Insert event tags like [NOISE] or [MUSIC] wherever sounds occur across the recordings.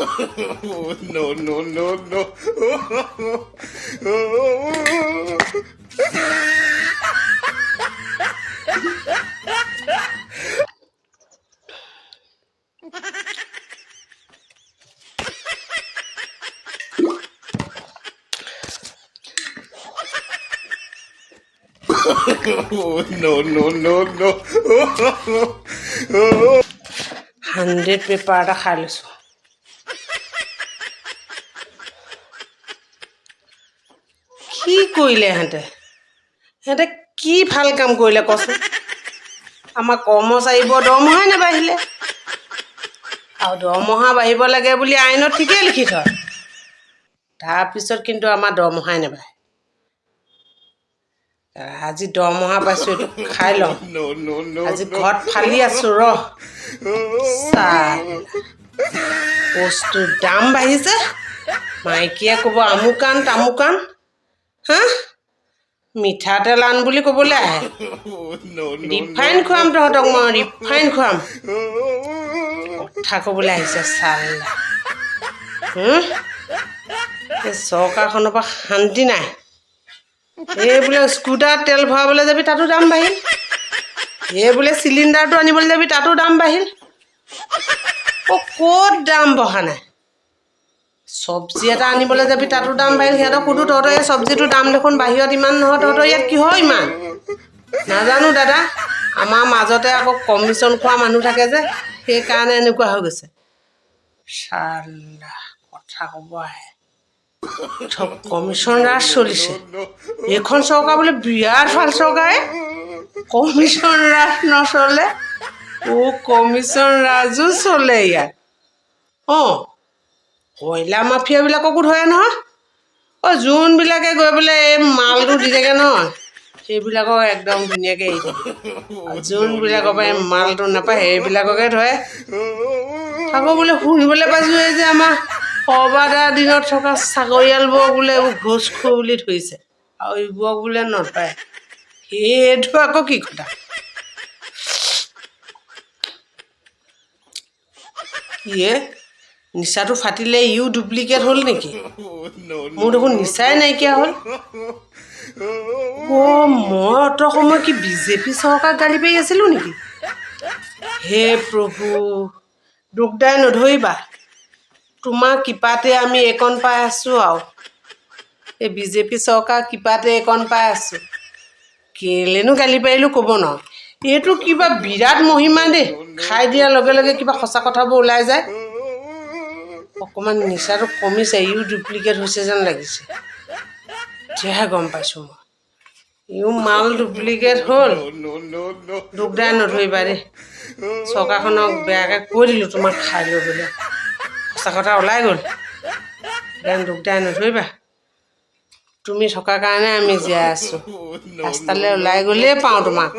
[LAUGHS] No, no, no, no. no, no, no, no. 100 paper কি কৰিলে সিহঁতে সিহঁতে কি ভালো কাম কৰিলে কচোন? আমাৰ কৰ্মচাৰীবোৰৰ দৰমহাই নাবাঢ়িলে আৰু দৰমহা বাঢ়িব লাগে বুলি আইনত ঠিকেই লিখি থয়। তাৰপিছত কিন্তু আমাৰ দৰমহাই নাবাঢ়ে। আজি দৰমহা পাইছোঁ এইটো খাই লওঁ. আজি ঘৰত ফালি আছোঁ ৰ। চাল। বস্তুৰ দাম বাঢ়িছে। মাইকীয়ে ক'ব আমুকান তামুকান। হা মিঠাতেল আন বুলি ক'বলৈ আহে. ৰিফাইন খুৱাম তহঁতক মই ৰিফাইন খুৱাম। কথা ক'বলৈ আহিছে চাল। হুম? এই চৰকাৰখনৰ পৰা শান্তি নাই। এই বোলে স্কুটাৰত তেল ভৰাবলৈ যাবি তাতো দাম বাঢ়িল। এই বোলে চিলিণ্ডাৰটো আনিবলৈ যাবি তাতো দাম বাঢ়িল। অ' ক'ত দাম বঢ়া নাই? চব্জি এটা আনিবলৈ যাবি, তাতো দাম বাঢ়িল সিহঁতক সুধো, তহঁতৰ এই চব্জিটোৰ দাম দেখোন বাহিৰত ইমান নহয়, তহঁতৰ ইয়াত কিহৰ ইমান? নাজানো দাদা, আমাৰ মাজতে আকৌ কমিশ্যন খোৱা মানুহ থাকে যে, সেইকাৰণে এনেকুৱা হৈ গৈছে। চাল্লা কথা ক'ব আহে। কমিশ্যন ৰাজ চলিছে। এইখন চৰকাৰ বোলে বিৰাট ভালো চৰকাৰে। কমিশ্যন ৰাজ নচলে, অ' কমিশ্যন ৰাজো চলে ইয়াত। অঁ কয়লা মাফিয়াবিলাককো ধৰে নহয়? অঁ যোনবিলাকে গৈ পেলাই এই মালটো দি থাকে নহয়। সেইবিলাকক একদম ধুনীয়াকৈ এৰি থাকে যোনবিলাকৰ পৰা মালটো নাপায়, সেইবিলাককে ধৰে। আকৌ বোলে শুনিবলৈ পাইছোঁ এই যে আমাৰ সৰ্বাদাৰ দিনত থকা চাকৰিয়ালবোৰক বোলে এইবোৰ ঘোচখোৰ বুলি ধৰিছে। আৰু এইবোৰক বোলে নধৰে। সেইটো আকৌ কি কথা? ইয়ে নিচাটো ফাটিলে ইও ডুপ্লিকেট হ'ল নেকি. মোৰ দেখোন নিচাই নাইকিয়া হ'ল। অ' মই অত সময় কি বিজেপি চৰকাৰ গালি পাৰি আছিলোঁ নেকি? হে প্ৰভু দুখদাই নধৰিবা। তোমাৰ কৃপাতে আমি এইকণ পাই আছোঁ আৰু। এই বিজেপি চৰকাৰ কৃপাতে এইকণ পাই আছোঁ। কেলেনো গালি পাৰিলোঁ ক'ব নোৱাৰোঁ। এইটো কিবা বিৰাট মহিমা দেই। খাই দিয়াৰ লগে লগে কিবা সঁচা কথাবোৰ ওলাই যায়। অকণমান নিচাটো কমিছে, ইও ডুপ্লিকেট হৈছে যেন লাগিছে। এতিয়াহে গম পাইছোঁ মই। ইও মাল ডুপ্লিকেট হ'ল. দুখদাই নধৰিবা দেই। চৰকাৰখনক বেয়াকৈ কৈ দিলোঁ তোমাক খাই লৈ বোলে সঁচা কথা ওলাই গ'ল। সেইকাৰণে দুখদাই নধৰিবা। তুমি থকাৰ কাৰণে আমি জীয়াই আছোঁ। ৰাস্তালৈ ওলাই গ'লেই পাওঁ তোমাক।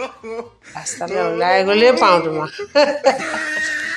ৰাস্তালৈ ওলাই গ'লেই পাওঁ তোমাক। [LAUGHS]